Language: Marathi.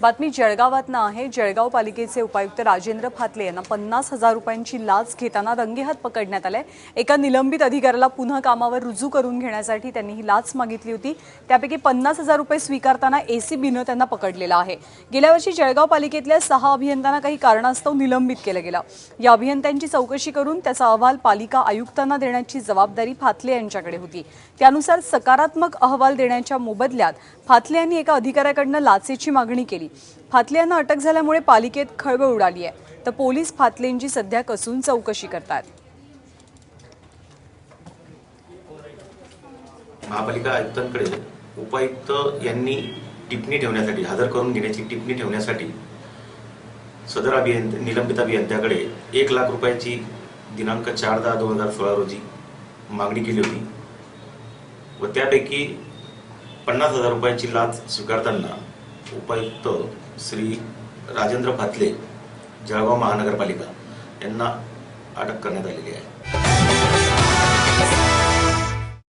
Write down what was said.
बातमी जळगावातनं आहे. जळगाव पालिकेचे उपायुक्त राजेंद्र फातले यांना पन्नास हजार रुपयांची लाच घेताना रंगेहात पकडण्यात आलंय. एका निलंबित अधिकाऱ्याला पुन्हा कामावर रुजू करून घेण्यासाठी त्यांनी ही लाच मागितली होती. त्यापैकी पन्नास हजार रुपये स्वीकारताना एसीबीनं त्यांना पकडलेलं आहे. गेल्या वर्षी जळगाव पालिकेतल्या सहा अभियंत्यांना काही कारणास्तव निलंबित केलं गेलं. या अभियंत्यांची चौकशी करून त्याचा अहवाल पालिका आयुक्तांना देण्याची जबाबदारी फातले यांच्याकडे होती. त्यानुसार सकारात्मक अहवाल देण्याच्या मोबदल्यात फातले यांनी एका अधिकाऱ्याकडनं लाचेची मागणी केली. फातले यांना अटक झाल्यामुळे पालिकेत खळबळ उडाली आहे. तर पोलीस फातलेंची सध्या कसून चौकशी करतात. महापालिका आयुक्तांकडे उपायुक्त यांनी टिप्पणी ठेवण्यासाठी हजर करून घेण्याची टिप्पणी ठेवण्यासाठी सदर अभियंते निलंबित अभियंत्याकडे एक लाख रुपयाची दिनांक चार दहा दोन हजार सोळा रोजी मागणी केली होती व त्यापैकी पन्नास हजार रुपयाची लाच स्वीकारताना उपायुक्त श्री राजेंद्र फातले जळगाव महानगरपालिका यांना अटक करण्यात आलेली आहे.